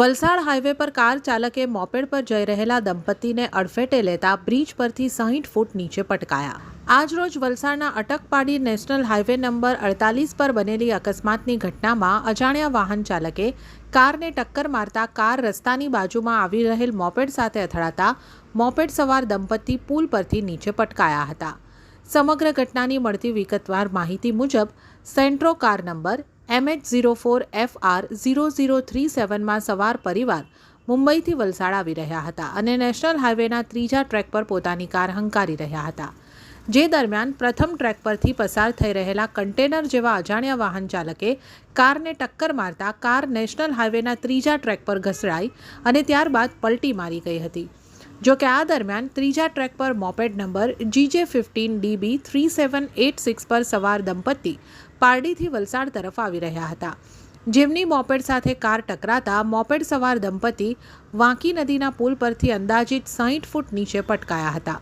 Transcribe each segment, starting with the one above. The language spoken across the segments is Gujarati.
વલસાડ હાઈવે પર કાર ચાલકે મોપેડ પર જઈ રહેલા દંપતીને અડફેટે લેતા બ્રિજ પરથી સાહીઠ ફૂટ નીચે પટકાયા. આજરોજ વલસાડના અટકપાડી નેશનલ હાઈવે નંબર અડતાલીસ પર બનેલી અકસ્માતની ઘટનામાં અજાણ્યા વાહન ચાલકે કારને ટક્કર મારતા કાર રસ્તાની બાજુમાં આવી રહેલ મોપેડ સાથે અથડાતા મોપેડ સવાર દંપતી પુલ પરથી નીચે પટકાયા હતા. સમગ્ર ઘટનાની મળતી વિગતવાર માહિતી મુજબ Santro car number MH zero four F R zero zero three સેવનમાં સવાર પરિવાર મુંબઈથી વલસાડ આવી રહ્યા હતા અને નેશનલ હાઈવેના ત્રીજા ટ્રેક પર પોતાની કાર હંકારી રહ્યા હતા. જે દરમિયાન પ્રથમ ટ્રેક પરથી પસાર થઈ રહેલા કન્ટેનર જેવા અજાણ્યા વાહન ચાલકે કારને ટક્કર મારતા કાર નેશનલ હાઈવેના ત્રીજા ટ્રેક પર ઘસડાઈ અને ત્યારબાદ પલટી મારી ગઈ હતી. જો કે આ દરમિયાન ત્રીજા ટ્રેક પર moped number GJ fifteen DB three seven eight six પર સવાર દંપતી પારડીથી વલસાડ તરફ આવી રહ્યા હતા. જેમની મોપેડ સાથે કાર ટકરાતા મોપેડ સવાર દંપતી વાંકી નદીના પુલ પરથી અંદાજિત સાહીઠ ફૂટ નીચે પટકાયા હતા.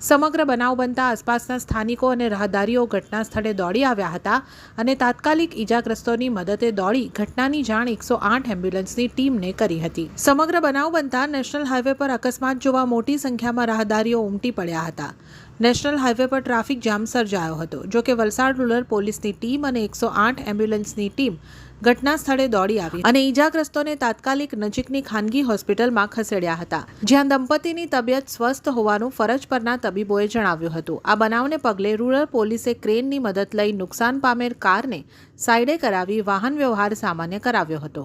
સમગ્ર બનાવ બનતા આસપાસના સ્થાનિકો અને રાહદારીઓ ઘટના સ્થળે દોડી આવ્યા હતા અને તાત્કાલિક ઈજાગ્રસ્તોની મદદે દોડી ઘટનાની જાણ એકસો આઠ એમ્બ્યુલન્સની ટીમને કરી હતી. સમગ્ર બનાવ બનતા નેશનલ હાઈવે પર અકસ્માત જોવા મોટી સંખ્યામાં રાહદારીઓ ઉમટી પડ્યા હતા. નેશનલ હાઈવે પર ટ્રાફિક જામ સર્જાયો હતો જો કે વલસાડ રૂરલ પોલીસની ટીમ અને એકસો આઠ એમ્બ્યુલન્સની ટીમ ઘટના સ્થળે દોડી આવી અને ઈજાગ્રસ્તોને તાત્કાલિક નજીકની ખાનગી હોસ્પિટલમાં ખસેડ્યા હતા. જ્યાં દંપતીની તબિયત સ્વસ્થ હોવાનું ફરજ પરના તબીબોએ જણાવ્યું હતું. આ બનાવને પગલે રૂરલ પોલીસે ક્રેનની મદદ લઈ નુકસાન પામેલ કારને સાઈડે કરાવી વાહન વ્યવહાર સામાન્ય કરાવ્યો હતો.